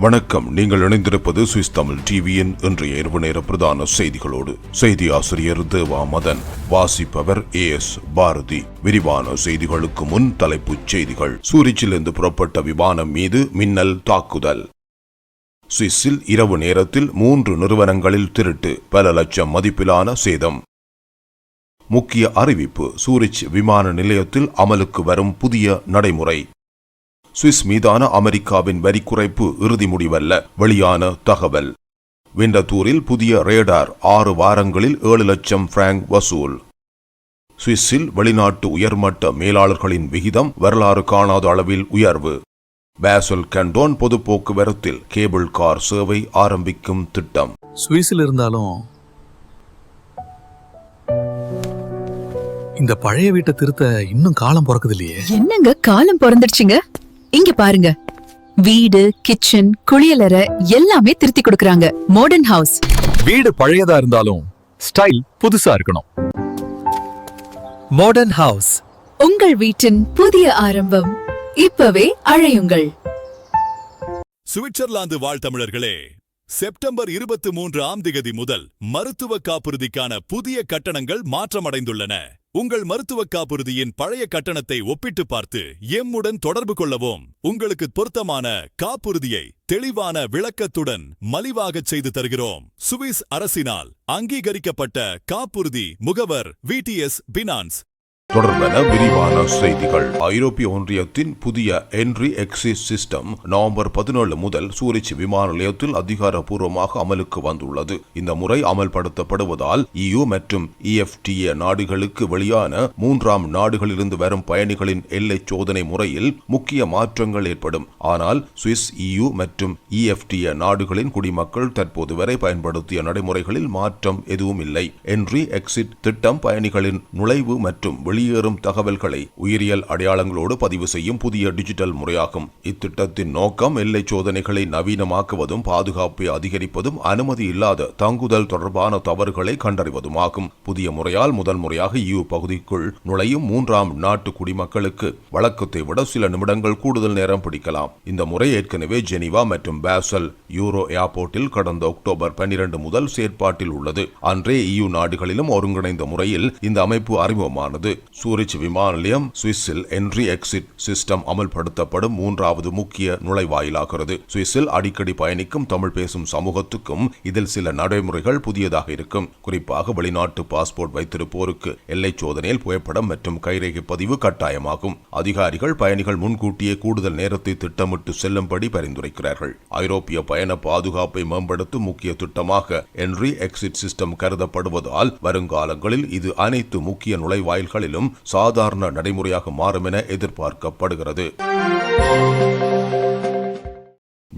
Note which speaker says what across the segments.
Speaker 1: வணக்கம். நீங்கள் இணைந்திருப்பது சுவிஸ் தமிழ் டிவியின் இன்றைய இரவு நேர பிரதான செய்திகளோடு. செய்தி ஆசிரியர் தேவா மதன் வாசிப்பவர் ஏ எஸ் பாரதி. விரிவான செய்திகளுக்கு முன் தலைப்புச் செய்திகள். சூரிச்சிலிருந்து புறப்பட்ட விமானம் மீது மின்னல் தாக்குதல். சுவிஸில் இரவு நேரத்தில் மூன்று நிறுவனங்களில் திருட்டு பல லட்சம் மதிப்பிலான சேதம். முக்கிய அறிவிப்பு சூரிச் விமான நிலையத்தில் அமலுக்கு வரும் புதிய நடைமுறை. சுவிஸ் மீதான அமெரிக்காவின் வரி குறைப்பு இறுதி முடிவல்ல. வெளியான தகவல். விண்டத்தூரில் புதிய ரேடார் ஆறு வாரங்களில் ஏழு லட்சம் பிராங்க் வசூல். சுவிஸில் வெளிநாட்டு உயர்மட்ட மேலாளர்களின் விகிதம் வரலாறு காணாத அளவில் உயர்வு. பேசல் கண்டோன் பொது போக்குவரத்தில் கேபிள் கார் சேவை ஆரம்பிக்கும் திட்டம்.
Speaker 2: சுவிஸில் இருந்தாலும் இந்த பழைய வீட்டை திருத்த இன்னும் காலம் பிறக்குது இல்லையே?
Speaker 3: என்னங்க காலம் பிறந்துடுச்சுங்க? இங்க பாருங்க. வீடு கிச்சன் குளியலறை எல்லாமே திருத்தி கொடுக்கறாங்க. மாடர்ன் ஹவுஸ்
Speaker 2: வீடு பழையதா இருந்தாலும் ஸ்டைல் புதுசா இருக்கணும். மாடர்ன் ஹவுஸ்
Speaker 3: உங்கள் வீட்டின் புதிய ஆரம்பம் இப்பவே அழையுங்கள்.
Speaker 4: சுவிட்சர்லாந்து வாழ்த்தமிழர்களே செப்டம்பர் இருபத்தி மூன்று ஆம் திகதி முதல் மருத்துவ காப்புறுதிக்கான புதிய கட்டணங்கள் மாற்றமடைந்துள்ளன. உங்கள் மருத்துவ காப்புறுதியின் பழைய கட்டணத்தை ஒப்பிட்டு பார்த்து எம்முடன் தொடர்பு கொள்ளவும். உங்களுக்கு பொருத்தமான காப்புறுதியை தெளிவான விளக்கத்துடன் மலிவாகச் செய்து தருகிறோம். சுவிஸ் அரசினால் அங்கீகரிக்கப்பட்ட காப்புறுதி முகவர் விடிஎஸ் பினான்ஸ்
Speaker 1: தொடர்பென விரிவான செய்திகள். ஐரோப்பிய ஒன்றியத்தின் புதிய என்ட்ரி எக்ஸிஸ் சிஸ்டம் நவம்பர் பதினேழு முதல் சூரிச் விமான நிலையத்தில் அதிகாரப்பூர்வமாக அமலுக்கு வந்துள்ளது. இந்த முறை அமல்படுத்தப்படுவதால் இயு மற்றும் இஎஃப்டிஏ நாடுகளுக்கு வெளியான மூன்றாம் நாடுகளிலிருந்து வரும் பயணிகளின் எல்லை சோதனை முறையில் முக்கிய மாற்றங்கள் ஏற்படும். ஆனால் சுவிஸ் இயு மற்றும் இஎஃப்டிஏ நாடுகளின் குடிமக்கள் தற்போது வரை பயன்படுத்திய நடைமுறைகளில் மாற்றம் எதுவும் இல்லை என்ட்ரி எக்ஸிட் திட்டம் பயணிகளின் நுழைவு மற்றும் வெளியேறும் தகவல்களை உயிரியல் அடையாளங்களோடு பதிவு செய்யும் புதிய டிஜிட்டல் முறையாகும். இத்திட்டத்தின் நோக்கம் எல்லை சோதனைகளை நவீனமாக்குவதும் பாதுகாப்பை அதிகரிப்பதும் அனுமதி இல்லாத தங்குதல் தொடர்பான தவறுகளை கண்டறிவதுமாகும். புதிய முறையால் முதல் முறையாக இயு பகுதிக்குள் நுழையும் மூன்றாம் நாட்டு குடிமக்களுக்கு வழக்கத்தை விட சில நிமிடங்கள் கூடுதல் நேரம் பிடிக்கலாம். இந்த முறை ஏற்கனவே ஜெனீவா மற்றும் பேசல் யூரோ ஏர்போர்ட்டில் கடந்த அக்டோபர் பன்னிரண்டு முதல் செயற்பாட்டில் உள்ளது. அன்றே இயு நாடுகளிலும் ஒருங்கிணைந்த முறையில் இந்த அமைப்பு அறிமுகமானது. சூரிச் விமான நிலையம் சுவிஸில் என்ட்ரி எக்ஸிட் சிஸ்டம் அமல்படுத்தப்படும் மூன்றாவது முக்கிய நுழைவாயிலாகிறது. சுவிஸில் அடிக்கடி பயணிக்கும் தமிழ் பேசும் சமூகத்துக்கும் இதில் சில நடைமுறைகள் புதியதாக இருக்கும். குறிப்பாக வெளிநாட்டு பாஸ்போர்ட் வைத்திருப்போருக்கு எல்லை சோதனையில் புகைப்படம் மற்றும் கைரேகை பதிவு கட்டாயமாகும். அதிகாரிகள் பயணிகள் முன்கூட்டியே கூடுதல் நேரத்தை திட்டமிட்டு செல்லும்படி பரிந்துரைக்கிறார்கள். ஐரோப்பிய பயண பாதுகாப்பை மேம்படுத்தும் முக்கிய திட்டமாக என்ட்ரி எக்ஸிட் சிஸ்டம் கருதப்படுவதால் வருங்காலங்களில் இது அனைத்து முக்கிய நுழைவாயில்களிலும் சாதாரண நடைமுறையாக மாறும் என எதிர்பார்க்கப்படுகிறது.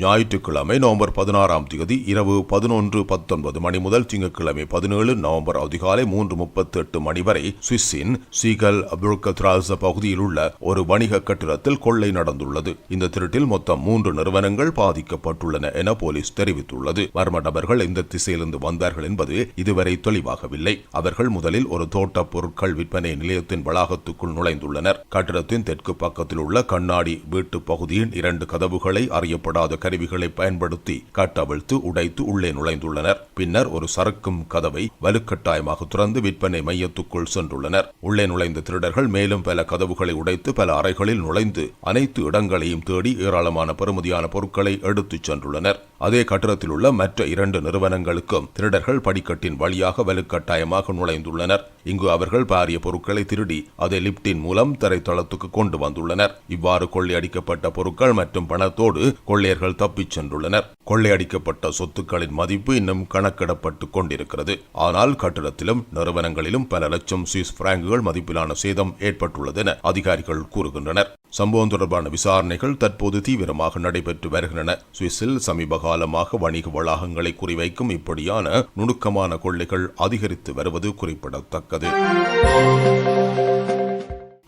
Speaker 1: ஞாயிற்றுக்கிழமை நவம்பர் பதினாறாம் தேதி இரவு பதினொன்று பத்தொன்பது மணி முதல் திங்கட்கிழமை பதினேழு நவம்பர் அதிகாலை மூன்று முப்பத்தி எட்டு மணி வரை சுவிஸின் சீகல் புருக்கத்ராச பகுதியில் உள்ள ஒரு வணிக கட்டிடத்தில் கொள்ளை நடந்துள்ளது. இந்த திருட்டில் மொத்தம் மூன்று நிறுவனங்கள் பாதிக்கப்பட்டுள்ளன என போலீஸ் தெரிவித்துள்ளது. மர்ம நபர்கள் எந்த திசையிலிருந்து வந்தார்கள் என்பது இதுவரை தெளிவாகவில்லை. அவர்கள் முதலில் ஒரு தோட்ட பொருட்கள் விற்பனை நிலையத்தின் வளாகத்துக்குள் நுழைந்துள்ளனர். கட்டிடத்தின் தெற்கு பக்கத்தில் உள்ள கண்ணாடி வீட்டு பகுதியின் இரண்டு கதவுகளை அறியப்படாத கருவிகளை பயன்படுத்தி கட்டவிழ்த்து உடைத்து உள்ளே நுழைந்துள்ளனர். பின்னர் ஒரு சறுக்கும் கதவை வலுக்கட்டாயமாக திறந்து விற்பனை மையத்துக்குள் சென்றுள்ளனர். உள்ளே நுழைந்த திருடர்கள் மேலும் பல கதவுகளை உடைத்து பல அறைகளில் நுழைந்து அனைத்து இடங்களையும் தேடி ஏராளமான பெறுமதியான பொருட்களை எடுத்துச் சென்றுள்ளனர். அதே கட்டிடத்தில் உள்ள மற்ற இரண்டு நிறுவனங்களுக்கும் திருடர்கள் படிக்கட்டின் வழியாக வலுக்கட்டாயமாக நுழைந்துள்ளனர். இங்கு அவர்கள் பாரிய பொருட்களை திருடி அதை லிப்டின் மூலம் தரைத்தளத்துக்கு கொண்டு வந்துள்ளனர். இவ்வாறு கொள்ளையடிக்கப்பட்ட பொருட்கள் மற்றும் பணத்தோடு கொள்ளையர்கள் தப்பிச் சென்றுள்ளனர். கொள்ளையடிக்கப்பட்ட சொத்துக்களின் மதிப்பு இன்னும் கணக்கிடப்பட்டு கொண்டிருக்கிறது. ஆனால் கட்டிடத்திலும் நிறுவனங்களிலும் பல லட்சம் சுவிஸ் பிராங்குகள் மதிப்பிலான சேதம் ஏற்பட்டுள்ளது என அதிகாரிகள் கூறுகின்றனர். சம்பவம் தொடர்பான விசாரணைகள் தற்போது தீவிரமாக நடைபெற்று வருகின்றன. சுவிஸில் சமீப காலமாக வணிக வளாகங்களை குறிவைக்கும் இப்படியான நுணுக்கமான கொள்ளைகள் அதிகரித்து வருவது குறிப்பிடத்தக்கது.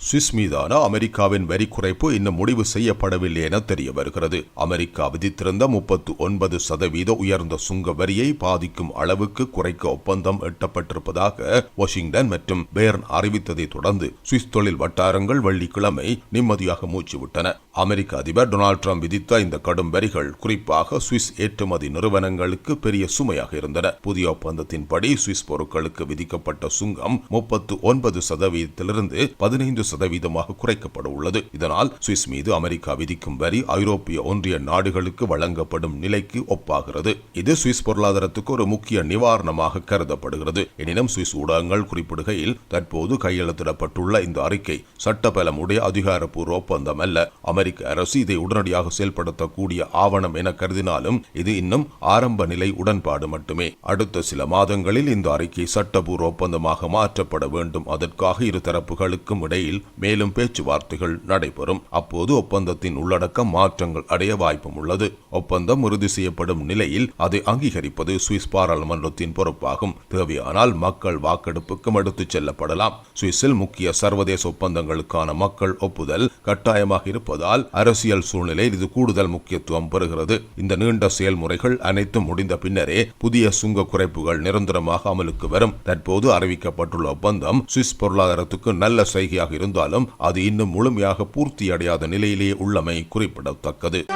Speaker 1: சுவிஸ் மீதான அமெரிக்காவின் வரி குறைப்பு இன்னும் முடிவு செய்யப்படவில்லை என தெரிய வருகிறது. அமெரிக்கா விதித்திருந்த முப்பத்து ஒன்பது சதவீத உயர்ந்த சுங்க வரியை பாதிக்கும் அளவுக்கு குறைக்க ஒப்பந்தம் எட்டப்பட்டிருப்பதாக வாஷிங்டன் மற்றும் பேர்ன் அறிவித்ததை தொடர்ந்து சுவிஸ் தொழில் வட்டாரங்கள் வெள்ளிக்கிழமை நிம்மதியாக மூச்சுவிட்டன அமெரிக்க அதிபர் டொனால்ட் ட்ரம்ப் விதித்த இந்த கடும் வரிகள் குறிப்பாக சுவிஸ் ஏற்றுமதி நிறுவனங்களுக்கு பெரிய சுமையாக இருந்தன. புதிய ஒப்பந்தத்தின்படி சுவிஸ் பொருட்களுக்கு விதிக்கப்பட்ட சுங்கம் முப்பத்து ஒன்பது சதவீதத்திலிருந்து பதினைந்து சதவீதமாக குறைக்கப்பட உள்ளது. இதனால் சுவிஸ் மீது அமெரிக்கா விதிக்கும் வரி ஐரோப்பிய ஒன்றிய நாடுகளுக்கு வழங்கப்படும் நிலைக்கு ஒப்பாகிறது. இது சுவிஸ் பொருளாதாரத்துக்கு ஒரு முக்கிய நிவாரணமாக கருதப்படுகிறது. எனினும் சுவிஸ் ஊடகங்கள் குறிப்பிடுகையில் தற்போது கையெழுத்திடப்பட்டுள்ள இந்த அறிக்கை சட்டபலமுடைய அதிகாரப்பூர்வ ஒப்பந்தம் அல்ல. அமெரிக்க அரசு இதை உடனடியாக செயல்படுத்தக்கூடிய ஆவணம் என கருதினாலும் இது இன்னும் ஆரம்ப நிலை உடன்பாடு மட்டுமே. அடுத்த சில மாதங்களில் இந்த அறிக்கை சட்டபூர்வ ஒப்பந்தமாக மாற்றப்பட வேண்டும். அதற்காக இரு தரப்புகளுக்கும் இடையில் மேலும் பேச்சுவார்த்தைகள் நடைபெறும். அப்போது ஒப்பந்தத்தின் உள்ளடக்கம் மாற்றங்கள் அடைய வாய்ப்பும் உள்ளது. ஒப்பந்தம் உறுதி செய்யப்படும் நிலையில் அதை அங்கீகரிப்பது சுவிஸ் பாராளுமன்றத்தின் பொறுப்பாகும். தேவையானால் மக்கள் வாக்கெடுப்புக்கும் எடுத்துச் செல்லப்படலாம். சுவிஸில் முக்கிய சர்வதேச ஒப்பந்தங்களுக்கான மக்கள் ஒப்புதல் கட்டாயமாக இருப்பதால் அரசியல் சூழ்நிலையில் இது கூடுதல் முக்கியத்துவம் பெறுகிறது. இந்த நீண்ட செயல்முறைகள் அனைத்தும் முடிந்த பின்னரே புதிய சுங்க குறைப்புகள் நிரந்தரமாக அமலுக்கு வரும். தற்போது அறிவிக்கப்பட்டுள்ள ஒப்பந்தம் சுவிஸ் பொருளாதாரத்துக்கு நல்ல செய்கையாக இருந்தாலும் அது இன்னும் முழுமையாக பூர்த்தி அடையாத நிலையிலேயே உள்ளமை குறிப்பிடத்தக்கது.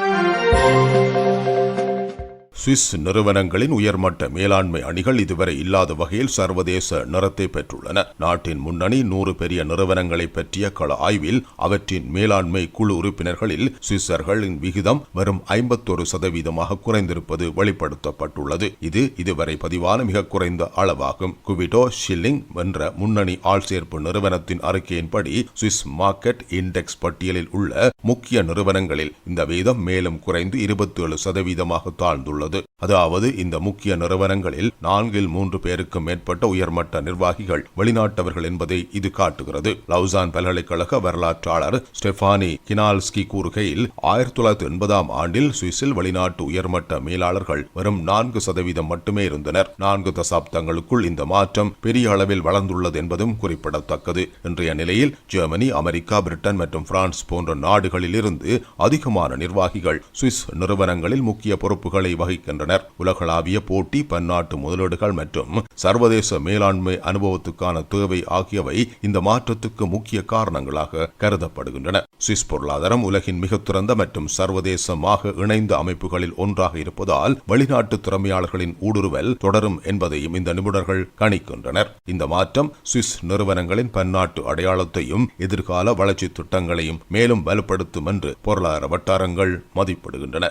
Speaker 1: சுவிஸ் நிறுவனங்களின் உயர்மட்ட மேலாண்மை அணிகள் இதுவரை இல்லாத வகையில் சர்வதேச நிறத்தை பெற்றுள்ளன. நாட்டின் முன்னணி நூறு பெரிய நிறுவனங்களை பற்றிய கள ஆய்வில் அவற்றின் மேலாண்மை குழு உறுப்பினர்களில் சுவிஸர்களின் விகிதம் வெறும் ஐம்பத்தொரு சதவீதமாக குறைந்திருப்பது வெளிப்படுத்தப்பட்டுள்ளது. இது இதுவரை பதிவான மிக குறைந்த அளவாகும். குவிடோ ஷில்லிங் என்ற முன்னணி ஆள் சேர்ப்பு நிறுவனத்தின் அறிக்கையின்படி சுவிஸ் மார்க்கெட் இண்டெக்ஸ் பட்டியலில் உள்ள முக்கிய நிறுவனங்களில் இந்த வீதம் மேலும் குறைந்து இருபத்தி ஏழு சதவீதமாக தாழ்ந்துள்ளது. உள்ளது. அதாவது இந்த முக்கிய நிறுவனங்களில் நான்கில் மூன்று பேருக்கும் மேற்பட்ட உயர்மட்ட நிர்வாகிகள் வெளிநாட்டவர்கள் என்பதை இது காட்டுகிறது. லவுசான் பல்கலைக்கழக வரலாற்றாளர் ஸ்டெஃபானி கினால்ஸ்கி கூறுகையில் ஆயிரத்தி தொள்ளாயிரத்தி எண்பதாம் ஆண்டில் சுவிஸில் வெளிநாட்டு உயர்மட்ட மேலாளர்கள் வெறும் நான்கு சதவீதம் மட்டுமே இருந்தனர். நான்கு தசாப்தங்களுக்குள் இந்த மாற்றம் பெரிய அளவில் வளர்ந்துள்ளது என்பதும் குறிப்பிடத்தக்கது. இன்றைய நிலையில் ஜெர்மனி அமெரிக்கா பிரிட்டன் மற்றும் பிரான்ஸ் போன்ற நாடுகளில் இருந்து அதிகமான நிர்வாகிகள் சுவிஸ் நிறுவனங்களில் முக்கிய பொறுப்புகளை வகிக்கின்றனர் உலகளாவிய போட்டி பன்னாட்டு முதலீடுகள் மற்றும் சர்வதேச மேலாண்மை அனுபவத்துக்கான தேவை ஆகியவை இந்த மாற்றத்துக்கு முக்கிய காரணங்களாக கருதப்படுகின்றன. சுவிஸ் பொருளாதாரம் உலகின் மிக திறந்த மற்றும் சர்வதேசமாக இணைந்த அமைப்புகளில் ஒன்றாக இருப்பதால் வெளிநாட்டு திறமையாளர்களின் ஊடுருவல் தொடரும் என்பதையும் இந்த நிபுணர்கள் கணிக்கின்றனர். இந்த மாற்றம் சுவிஸ் நிறுவனங்களின் பன்னாட்டு அடையாளத்தையும் எதிர்கால வளர்ச்சி திட்டங்களையும் மேலும் வலுப்படுத்தும் என்று பொருளாதார வட்டாரங்கள் மதிப்பிடுகின்றன.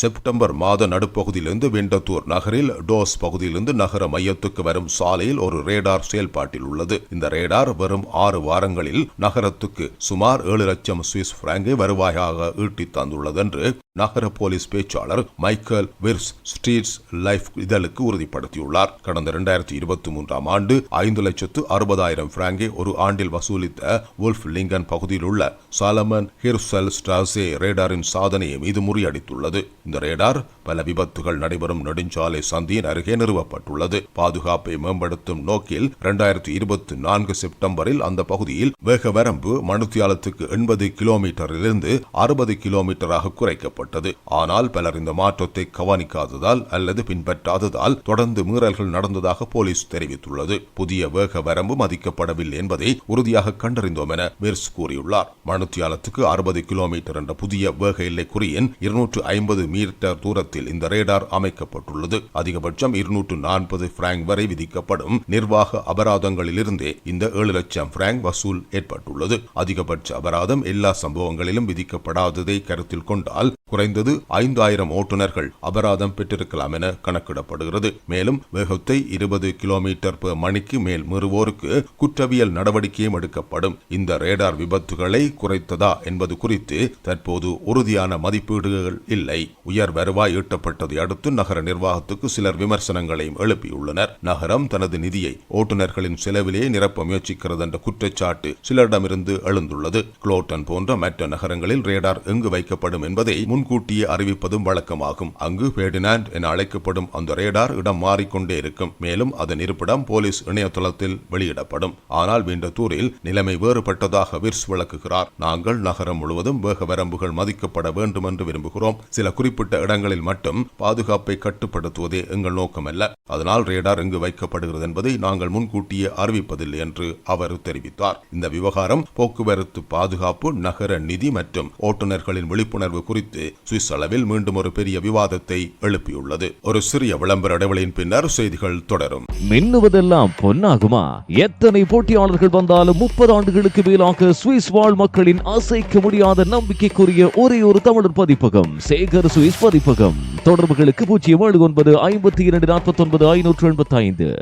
Speaker 1: செப்டம்பர் மாத நடுப்பகுதியிலிருந்து வெண்டத்தூர் நகரில் டோஸ் பகுதியிலிருந்து நகர மையத்துக்கு வரும் சாலையில் ஒரு ரேடார் செயல்பாட்டில் உள்ளது. இந்த ரேடார் வரும் ஆறு வாரங்களில் நகரத்துக்கு சுமார் ஏழு லட்சம் சுவிஸ் பிராங்கை வருவாயாக ஈட்டி தந்துள்ளது என்று நகர போலீஸ் பேச்சாளர் மைக்கேல் விர்ஸ் ஸ்ட்ரீட்ஸ் லைஃப் இதழுக்கு உறுதிப்படுத்தியுள்ளார். கடந்த இரண்டாயிரத்தி இருபத்தி மூன்றாம் ஆண்டு ஐந்து லட்சத்து அறுபதாயிரம் பிராங்கை ஒரு ஆண்டில் வசூலித்த வுல்ஃப் லிங்கன் பகுதியில் உள்ள சாலமன் ஹிர்சல் ஸ்டாசே ரேடாரின் சாதனையை இது முறியடித்துள்ளது. இந்த ரேடார் பல விபத்துகள் நடைபெறும் நெடுஞ்சாலை சந்தியின் அருகே நிறுவப்பட்டுள்ளது. பாதுகாப்பை மேம்படுத்தும் நோக்கில் இரண்டாயிரத்தி இருபத்தி நான்கு செப்டம்பரில் அந்த பகுதியில் வேக வரம்பு மணித்தியாலத்துக்கு எண்பது கிலோமீட்டரிலிருந்து அறுபது கிலோமீட்டராக குறைக்கப்பட்டது. ஆனால் பலர் இந்த மாற்றத்தை கவனிக்காததால் அல்லது பின்பற்றாததால் தொடர்ந்து மீறல்கள் நடந்ததாக போலீஸ் தெரிவித்துள்ளது. புதிய வேக வரம்பு மதிக்கப்படவில்லை என்பதை உறுதியாக கண்டறிந்தோம் என மிர்ஸ் கூறியுள்ளார். மனுத்தியாலத்துக்கு அறுபது கிலோமீட்டர் என்ற புதிய வேக எல்லை குறியின் இருநூற்று ஐம்பது மீட்டர் தூரத்தில் இந்த ரேடார் அமைக்கப்பட்டுள்ளது. அதிகபட்சம் இருநூற்று நாற்பது பிராங்க் வரை விதிக்கப்படும். நிர்வாக அபராதங்களிலிருந்தே இந்த ஏழு லட்சம் பிராங்க் வசூல் ஏற்பட்டுள்ளது. அதிகபட்ச அபராதம் எல்லா சம்பவங்களிலும் விதிக்கப்படாததை கருத்தில் கொண்டால் குறைந்தது ஐந்தாயிரம் ஓட்டுநர்கள் அபராதம் பெற்றிருக்கலாம் என கணக்கிடப்படுகிறது. மேலும் வேகத்தை இருபது கிலோமீட்டர் per மணிக்கு மேல் மீறுவோருக்கு குற்றவியல் நடவடிக்கையும் எடுக்கப்படும். இந்த ரேடார் விபத்துகளை குறைத்ததா என்பது குறித்து தற்போது உறுதியான மதிப்பீடுகள் இல்லை. உயர் வருவாய் ஈட்டப்பட்டதை அடுத்து நகர நிர்வாகத்துக்கு சிலர் விமர்சனங்களையும் எழுப்பியுள்ளனர். நகரம் தனது நிதியை ஓட்டுநர்களின் செலவிலே நிரப்ப முயற்சிக்கிறது என்ற குற்றச்சாட்டு சிலரிடமிருந்து எழுந்துள்ளது. குளோட்டன் போன்ற மற்ற நகரங்களில் ரேடார் எங்கு வைக்கப்படும் என்பதை முன்கூட்டியே அறிவிப்பதும் வழக்கமாகும். அங்கு பேடினாண்ட் என அழைக்கப்படும் அந்த ரேடார் இடம் மாறிக்கொண்டே இருக்கும். மேலும் அதன் இருப்பிடம் போலீஸ் இணையதளத்தில் வெளியிடப்படும். ஆனால் வீண்டத்தூரில் நிலைமை வேறுபட்டதாக விர்ஸ் விளக்குகிறார். நாங்கள் நகரம் முழுவதும் வேக வரம்புகள் மதிக்கப்பட வேண்டும் என்று விரும்புகிறோம். சில குறிப்பு குறிப்பிட்ட இடங்களில் மட்டும் பாதுகாப்பை கட்டுப்படுத்துவதே எங்கள் நோக்கமல்ல. அதனால் ரேடார் எங்கு வைக்கப்படுகிறது என்பதை நாங்கள் முன்கூட்டியே அறிவிப்பதில்லை என்று அவர் தெரிவித்தார். இந்த விவகாரம் போக்குவரத்து பாதுகாப்பு நகர நிதி மற்றும் ஓட்டுநர்களின் விழிப்புணர்வு குறித்து சுவிஸ் அளவில் மீண்டும் ஒரு பெரிய விவாதத்தை எழுப்பியுள்ளது. ஒரு சிறிய விளம்பர இடைவெளியின் பின்னர் செய்திகள் தொடரும்.
Speaker 5: மின்னுவதெல்லாம் பொன்னாகுமா? எத்தனை போட்டியாளர்கள் வந்தாலும் முப்பது ஆண்டுகளுக்கு மேலாக சுவிஸ் வாழ் மக்களின் அசைக்க முடியாத நம்பிக்கைக்குரிய ஒரே ஒரு தமிழர் பதிப்பகம் சேகர் சுவிஸ் பதிப்பகம். தொடர்புகளுக்கு பூஜ்ஜியம் ஏழு ஒன்பது ஐம்பத்தி இரண்டு நாற்பத்தி ஒன்பது ஐநூற்று எண்பத்தி ஐந்து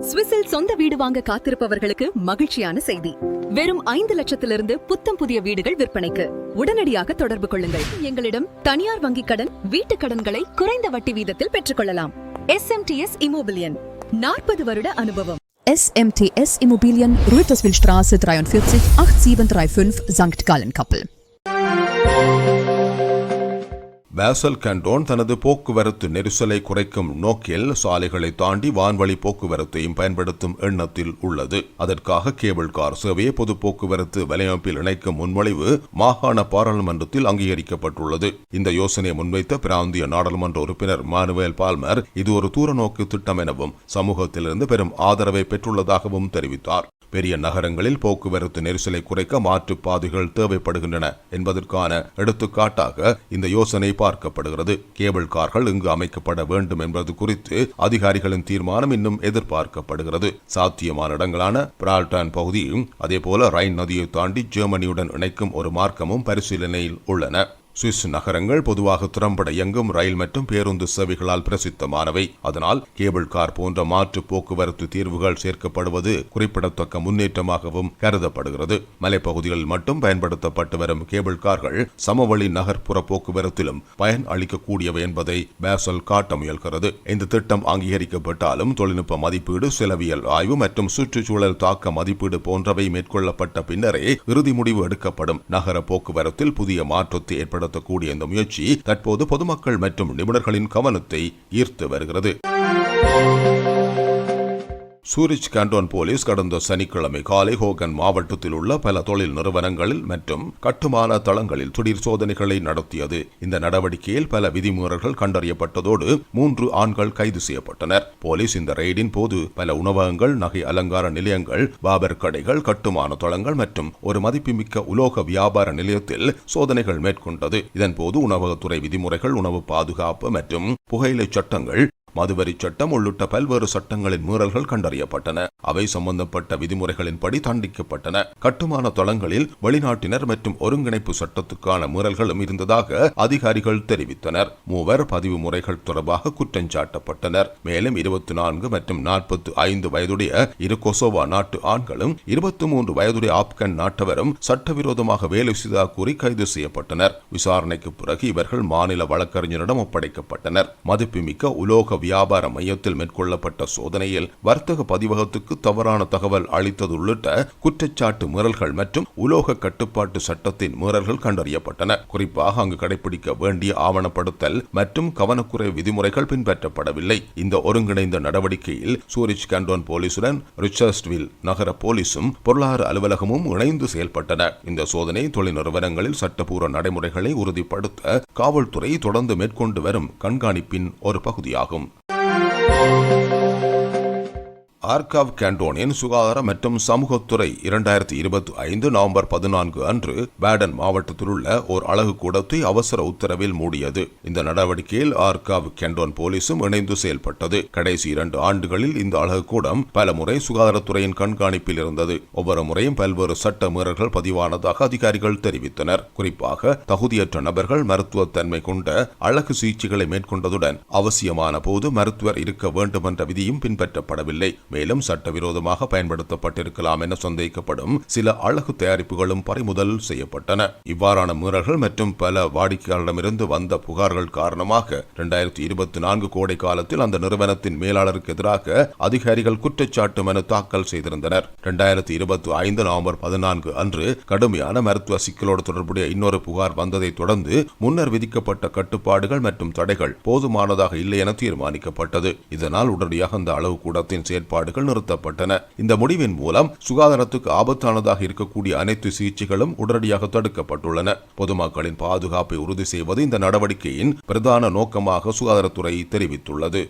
Speaker 3: சுவிஸில் சொந்த வீடு வாங்க காத்திருப்பவர்களுக்கு மகிழ்ச்சியான செய்தி. வெறும் ஐந்து லட்சத்திலிருந்து புத்தம் புதிய வீடுகள் விற்பனைக்கு. உடனடியாக தொடர்பு கொள்ளுங்கள். எங்களிடம் தனியார் வங்கிக் கடன் வீட்டுக் கடன்களை குறைந்த வட்டி வீதத்தில் பெற்றுக்கொள்ளலாம். எஸ்எம்டிஎஸ் இமோபிலியன் நாற்பது வருட அனுபவம்.
Speaker 6: SMTS Immobilien, Rüterswildstraße 43 8735 St. Gallen-Kappel.
Speaker 1: Basel canton தனது போக்குவரத்து நெரிசலை குறைக்கும் நோக்கில் சாலைகளை தாண்டி வான்வழி போக்குவரத்தையும் பயன்படுத்தும் எண்ணத்தில் உள்ளது. அதற்காக கேபிள் கார் சேவையை பொது போக்குவரத்து வலையமைப்பில் இணைக்கும் முன்மொழிவு மாகாண பாராளுமன்றத்தில் அங்கீகரிக்கப்பட்டுள்ளது. இந்த யோசனையை முன்வைத்த பிராந்திய நாடாளுமன்ற உறுப்பினர் மானுவேல் பால்மர் இது ஒரு தூரநோக்கு திட்டம் எனவும் சமூகத்திலிருந்து பெரும் ஆதரவை பெற்றுள்ளதாகவும் தெரிவித்தார். பெரிய நகரங்களில் போக்குவரத்து நெரிசலை குறைக்க மாற்றுப்பாதைகள் தேவைப்படுகின்றன என்பதற்கான எடுத்துக்காட்டாக இந்த யோசனை பார்க்கப்படுகிறது. கேபிள் கார்கள் இங்கு அமைக்கப்பட வேண்டும் என்பது குறித்து அதிகாரிகளின் தீர்மானம் இன்னும் எதிர்பார்க்கப்படுகிறது. சாத்தியமான இடங்களான பிரால்டான் பகுதியும் அதேபோல ரைன் நதியை தாண்டி ஜெர்மனியுடன் இணைக்கும் ஒரு மார்க்கமும் பரிசீலனையில் உள்ளன. சுவிஸ் நகரங்கள் பொதுவாக திறம்பட இயங்கும் ரயில் மற்றும் பேருந்து சேவைகளால் பிரசித்தமானவை. அதனால் கேபிள் கார் போன்ற மாற்று போக்குவரத்து தீர்வுகள் சேர்க்கப்படுவது குறிப்பிடத்தக்க முன்னேற்றமாகவும் கருதப்படுகிறது. மலைப்பகுதிகளில் மட்டும் பயன்படுத்தப்பட்டு வரும் கேபிள் கார்கள் சமவெளி நகர்ப்புற போக்குவரத்திலும் பயன் அளிக்கக்கூடியவை என்பதை பேசல் காட்ட முயல்கிறது. இந்த திட்டம் அங்கீகரிக்கப்பட்டாலும் தொழில்நுட்ப மதிப்பீடு செலவியல் ஆய்வு மற்றும் சுற்றுச்சூழல் தாக்க மதிப்பீடு போன்றவை மேற்கொள்ளப்பட்ட பின்னரே இறுதி முடிவு எடுக்கப்படும். நகர போக்குவரத்தில் புதிய மாற்றத்தை நடத்தக்கூடிய இந்த முயற்சி தற்போது பொதுமக்கள் மற்றும் நிபுணர்களின் கவனத்தை ஈர்த்து வருகிறது. சூரிச் கேண்டோன் போலீஸ் கடந்த சனிக்கிழமை காலை ஹோகன் மாவட்டத்தில் உள்ள பல தொழில் நிறுவனங்களில் மற்றும் கட்டுமான தளங்களில் திடீர் சோதனைகளை நடத்தியது. இந்த நடவடிக்கையில் பல விதிமுறைகள் கண்டறியப்பட்டதோடு மூன்று ஆண்கள் கைது செய்யப்பட்டனர். போலீஸ் இந்த ரெய்டின் போது பல உணவகங்கள் நகை அலங்கார நிலையங்கள் பாபர் கடைகள் கட்டுமான தளங்கள் மற்றும் ஒரு மதிப்புமிக்க உலோக வியாபார நிலையத்தில் சோதனைகள் மேற்கொண்டது. இதன்போது உணவகத்துறை விதிமுறைகள் உணவு பாதுகாப்பு மற்றும் புகையிலை சட்டங்கள் மதுவரி சட்டம் உள்ளிட்ட பல்வேறு சட்டங்களின் மீறல்கள் கண்டறியப்பட்டன. அவை சம்பந்தப்பட்ட விதிமுறைகளின்படி தண்டிக்கப்பட்டன. கட்டுமான தளங்களில் வெளிநாட்டினர் மற்றும் ஒருங்கிணைப்பு சட்டத்துக்கான மீறல்களும் இருந்ததாக அதிகாரிகள் தெரிவித்தனர். மூவர் பதிவு முறைகள் தொடர்பாக குற்றஞ்சாட்டப்பட்டனர் மேலும் இருபத்தி நான்கு மற்றும் நாற்பத்தி ஐந்து வயதுடைய இரு கொசோவா நாட்டு ஆண்களும் இருபத்தி மூன்று வயதுடைய ஆப்கன் நாட்டவரும் சட்டவிரோதமாக வேலை செய்ததாக கூறி கைது செய்யப்பட்டனர். விசாரணைக்கு பிறகு இவர்கள் மாநில வழக்கறிஞரிடம் ஒப்படைக்கப்பட்டனர். மதிப்புமிக்க உலோக வியாபார மையத்தில் மேற்கொள்ளப்பட்ட சோதனையில் வர்த்தக பதிவகத்துக்கு தவறான தகவல் அளித்தது உள்ளிட்ட குற்றச்சாட்டு மீறல்கள் மற்றும் உலோக கட்டுப்பாட்டு சட்டத்தின் மீறல்கள் கண்டறியப்பட்டன. குறிப்பாக அங்கு கடைபிடிக்க வேண்டிய ஆவணப்படுத்தல் மற்றும் கவனக்குறை விதிமுறைகள் பின்பற்றப்படவில்லை. இந்த ஒருங்கிணைந்த நடவடிக்கையில் சூரிச் கண்டோன் போலீசுடன் ரிச்சர்ஸ்வில் நகர போலீசும் பொருளாதார அலுவலகமும் இணைந்து செயல்பட்டன. இந்த சோதனை தொழில் நிறுவனங்களில் சட்டப்பூர்வ நடைமுறைகளை உறுதிப்படுத்த காவல்துறை தொடர்ந்து மேற்கொண்டு வரும் கண்காணிப்பின் ஒரு பகுதியாகும். thank you ஆர்காவ் கேண்டோனின் சுகாதார மற்றும் சமூகத்துறை இரண்டாயிரத்தி இருபத்தி ஐந்து நவம்பர் பதினான்கு அன்று பேடன் மாவட்டத்தில் உள்ள ஓர் அழகு கூடத்தை அவசர உத்தரவில் மூடியது. இந்த நடவடிக்கையில் ஆர்காவ் கேண்டோன் போலீசும் இணைந்து செயல்பட்டது. கடைசி இரண்டு ஆண்டுகளில் இந்த அழகு கூடம் பல முறை சுகாதாரத்துறையின் கண்காணிப்பில் இருந்தது. ஒவ்வொரு முறையும் பல்வேறு சட்ட மீறல்கள் பதிவானதாக அதிகாரிகள் தெரிவித்தனர். குறிப்பாக தகுதியற்ற நபர்கள் மருத்துவத்தன்மை கொண்ட அழகு சிகிச்சைகளை மேற்கொண்டதுடன் அவசியமான போது மருத்துவர் இருக்க வேண்டும் என்ற விதியும் பின்பற்றப்படவில்லை. மேலும் சட்டவிரோதமாக பயன்படுத்தப்பட்டிருக்கலாம் என சந்தேகிக்கப்படும் சில அழகு தயாரிப்புகளும் பறிமுதல் செய்யப்பட்டன. இவ்வாறான மீறல்கள் மற்றும் பல வாடிக்கையாளரிடமிருந்து வந்த புகார்கள் காரணமாக இரண்டாயிரத்தி இருபத்தி நான்கு கோடை காலத்தில் அந்த நிறுவனத்தின் மேலாளருக்கு எதிராக அதிகாரிகள் குற்றச்சாட்டு மனு தாக்கல் செய்திருந்தனர். இரண்டாயிரத்தி இருபத்தி ஐந்து நவம்பர் பதினான்கு அன்று கடுமையான மருத்துவ சிக்கலோடு தொடர்புடைய இன்னொரு புகார் வந்ததை தொடர்ந்து முன்னர் விதிக்கப்பட்ட கட்டுப்பாடுகள் மற்றும் தடைகள் போதுமானதாக இல்லை என தீர்மானிக்கப்பட்டது. இதனால் உடனடியாக அந்த அளவு கூடத்தின் செயற்பாடு செயல்பாடுகள் நிறுத்தப்பட்டன. இந்த முடிவின் மூலம் சுகாதாரத்துக்கு ஆபத்தானதாக இருக்கக்கூடிய அனைத்து சிகிச்சைகளும் உடனடியாக தடுக்கப்பட்டுள்ளன. பொதுமக்களின் பாதுகாப்பை உறுதி செய்வது இந்த நடவடிக்கையின் பிரதான நோக்கமாக சுகாதாரத்துறை தெரிவித்துள்ளது.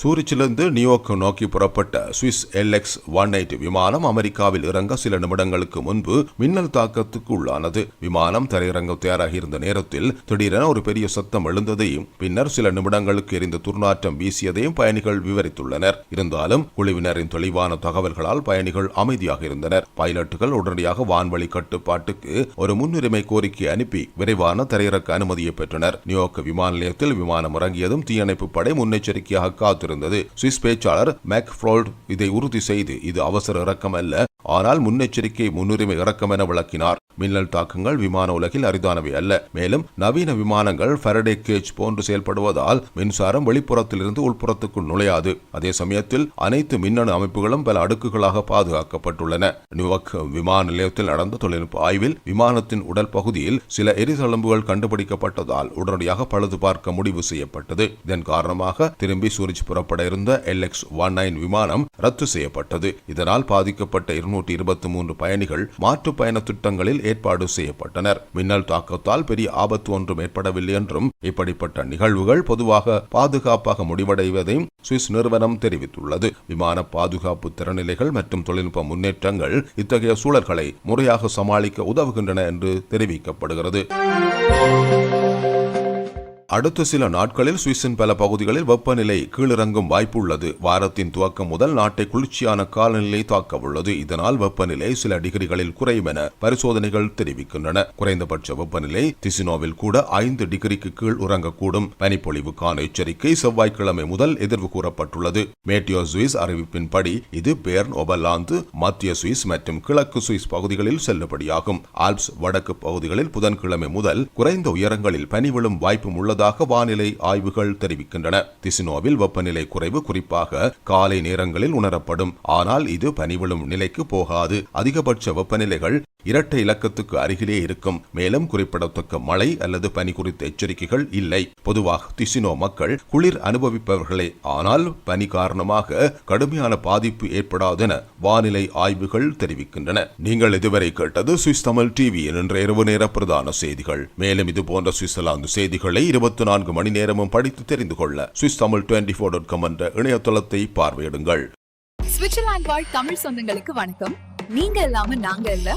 Speaker 1: சூரிச்சிலிருந்து நியூயார்க் நோக்கி புறப்பட்ட சுவிஸ் எல்எக்ஸ் ஒன் எயிட் விமானம் அமெரிக்காவில் இறங்க சில நிமிடங்களுக்கு முன்பு மின்னல் தாக்கத்துக்கு உள்ளானது. விமானம் தரையிறங்க தயாராகி இருந்த நேரத்தில் திடீரென ஒரு பெரிய சத்தம் எழுந்ததையும் பின்னர் சில நிமிடங்களுக்கு எரிந்த துர்நாற்றம் வீசியதையும் பயணிகள் விவரித்துள்ளனர். இருந்தாலும் குழுவினரின் தெளிவான தகவல்களால் பயணிகள் அமைதியாக இருந்தனர். பைலட்டுகள் உடனடியாக வான்வழி கட்டுப்பாட்டுக்கு ஒரு முன்னுரிமை கோரிக்கை அனுப்பி விரைவான தரையிறக்க அனுமதியை பெற்றனர். நியூயார்க் விமான நிலையத்தில் விமானம் இறங்கியதும் தீயணைப்பு படை முன்னெச்சரிக்கையாக காத்திருந்தது சுவிஸ் பேச்சாளர் மேக் ஃப்ரோல்ட் இதை உறுதி செய்து இது அவசர இறக்கம் அல்ல ஆனால் முன்னெச்சரிக்கை முன்னுரிமை இறக்கம் என விளக்கினார். மின்னல் தாக்கங்கள் விமான உலகில் அரிதானவை அல்ல. மேலும் நவீன விமானங்கள் ஃபரடே கேஜ் போன்று செயல்படுவதால் மின்சாரம் வெளிப்புறத்திலிருந்து உள்புறத்துக்குள் நுழையாது. அதே சமயத்தில் அனைத்து மின்னணு அமைப்புகளும் பல அடுக்குகளாக பாதுகாக்கப்பட்டுள்ளன. நியூயார்க் விமான நிலையத்தில் நடந்த தொழில்நுட்ப ஆய்வில் விமானத்தின் உடல் பகுதியில் சில எரிதளம்புகள் கண்டுபிடிக்கப்பட்டதால் உடனடியாக பழுது பார்க்க முடிவு செய்யப்பட்டது. இதன் காரணமாக திரும்பி சூரிச் புறப்பட இருந்த எல்எக்ஸ் ஒன் நைன் விமானம் ரத்து செய்யப்பட்டது. இதனால் பாதிக்கப்பட்ட இருநூற்றி இருபத்தி மூன்று பயணிகள் மாற்று பயண திட்டங்களில் ஏற்பாடு செய்யப்பட்டனர். மின்னல் தாக்கத்தால் பெரிய ஆபத்து ஒன்றும் ஏற்படவில்லை என்றும் இப்படிப்பட்ட நிகழ்வுகள் பொதுவாக பாதுகாப்பாக முடிவடைவதையும் சுவிஸ் நிறுவனம் தெரிவித்துள்ளது. விமான பாதுகாப்பு திறநிலைகள் மற்றும் தொழில்நுட்ப முன்னேற்றங்கள் இத்தகைய சூழல்களை முறையாக சமாளிக்க உதவுகின்றன என்று தெரிவிக்கப்படுகிறது. அடுத்த சில நாட்களில் சுவிஸின் பல பகுதிகளில் வெப்பநிலை கீழிறங்கும் வாய்ப்பு உள்ளது வாரத்தின் துவக்கம் முதல் நாட்டை குளிர்ச்சியான காலநிலை தாக்க உள்ளது இதனால் வெப்பநிலை சில டிகிரிகளில் குறையும் என பரிசோதனைகள் தெரிவிக்கின்றன. குறைந்தபட்ச வெப்பநிலை திசினோவில் கூட ஐந்து டிகிரிக்கு கீழ் உறங்கக்கூடும். பனிப்பொழிவுக்கான எச்சரிக்கை செவ்வாய்க்கிழமை முதல் எதிர்வு கூறப்பட்டுள்ளது. மேட்டியோ சுவிஸ் அறிவிப்பின்படி இது பேர்ன் ஒபர்லாந்து மத்திய சுவிஸ் மற்றும் கிழக்கு சுவிஸ் பகுதிகளில் செல்லுபடியாகும். ஆல்ப்ஸ் வடக்கு பகுதிகளில் புதன்கிழமை முதல் குறைந்த உயரங்களில் பனி விழும் வாய்ப்பும் உள்ளதாக வானிலை ஆய்வுகள் தெரிவிக்கின்றன. திசினோவில் வெப்பநிலை குறைவு குறிப்பாக காலை நேரங்களில் உணரப்படும். ஆனால் இது பனிவிழும் நிலைக்கு போகாது. அதிகபட்ச வெப்பநிலைகள் இரட்டை இலக்கத்துக்கு அருகிலே இருக்கும் மேலும் குறிப்பிடத்தக்க மழை அல்லது பனி குறித்த எச்சரிக்கைகள் இல்லை. பொதுவாக திசினோ மக்கள் குளிர் அனுபவிப்பவர்களே. ஆனால் பனி காரணமாக கடுமையான பாதிப்பு ஏற்படாதென வானிலை ஆய்வுகள் தெரிவிக்கின்றன. நீங்கள் இதுவரை கேட்டது சுவிஸ் தமிழ் டிவி என்ற இரவு நேர பிரதான செய்திகள். மேலும் இது போன்ற சுவிட்சர்லாந்து செய்திகளை இருபத்தி நான்கு மணி நேரமும் படித்து தெரிந்து கொள்ள Swiss Tamil twenty four dot com என்ற இணையதளத்தை பார்வையிடுங்கள்.
Speaker 7: சுவிட்சர்லாந்து வாழ் தமிழ் சொந்தங்களுக்கு வணக்கம். நீங்க இல்லாம நாங்க இல்ல.